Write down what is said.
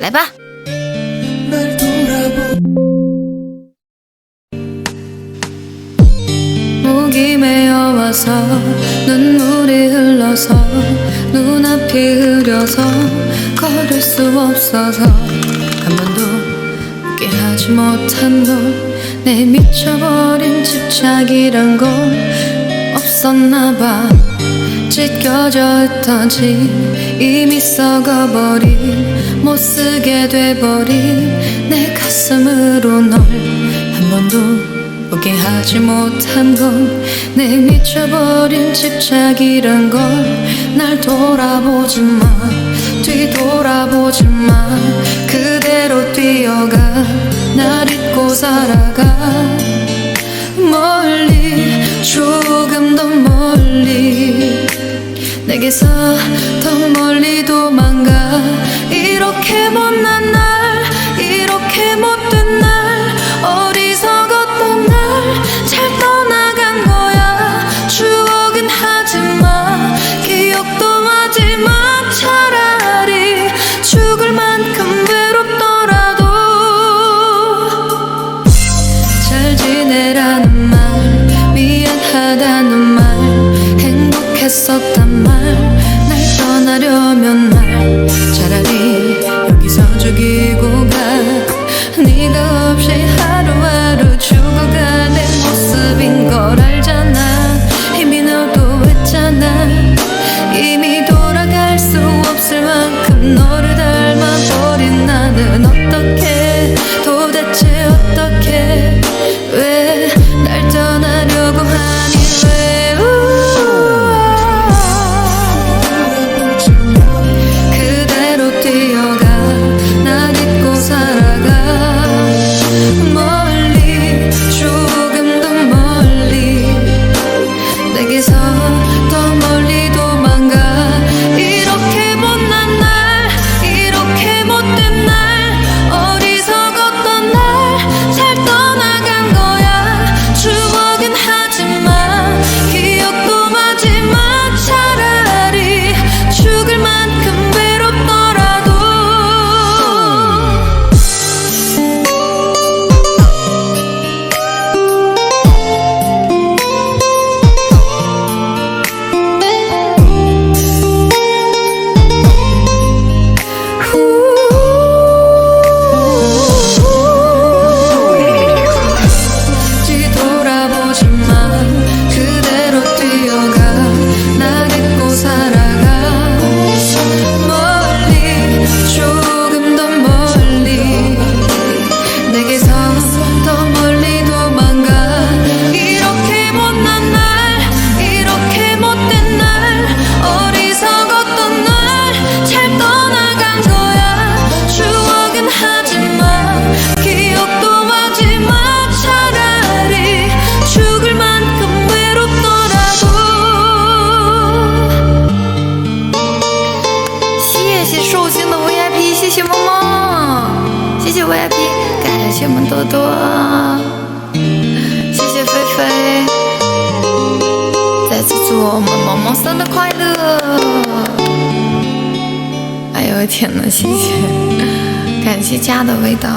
来吧。 목이 메어와서 눈물이 흘러서 눈앞이 흐려서 걸을 수 없어서 한 번도 웃게 하지 못한 걸내 미쳐버린 집착이란 걸 없었나 봐 찢겨져 집 이미 썩어버린 못쓰게 돼버린 내 가슴으로 널 한 번도 보게 하지 못한 건 내 미쳐버린 집착이란 걸 날 돌아보지 마 뒤돌아보지 마 그대로 뛰어가 날 잊고 살아가. 멀리 조금 더 멀리 내게서 더 멀리 도 잘 지내라는 말 미안하다는 말 행복했었단 말 날 떠나려면 말. 차라리 여기서 죽이고 가. 네가 없이 하루하루 죽어가는 모습인 걸 알잖아. 이미 너도 했잖아. 이미 돌아갈 수 없을 만큼 너를 VIP，感谢我们多多，谢谢菲菲，再次祝我们萌萌生日快乐！哎呦天呐，谢谢，感谢家的味道。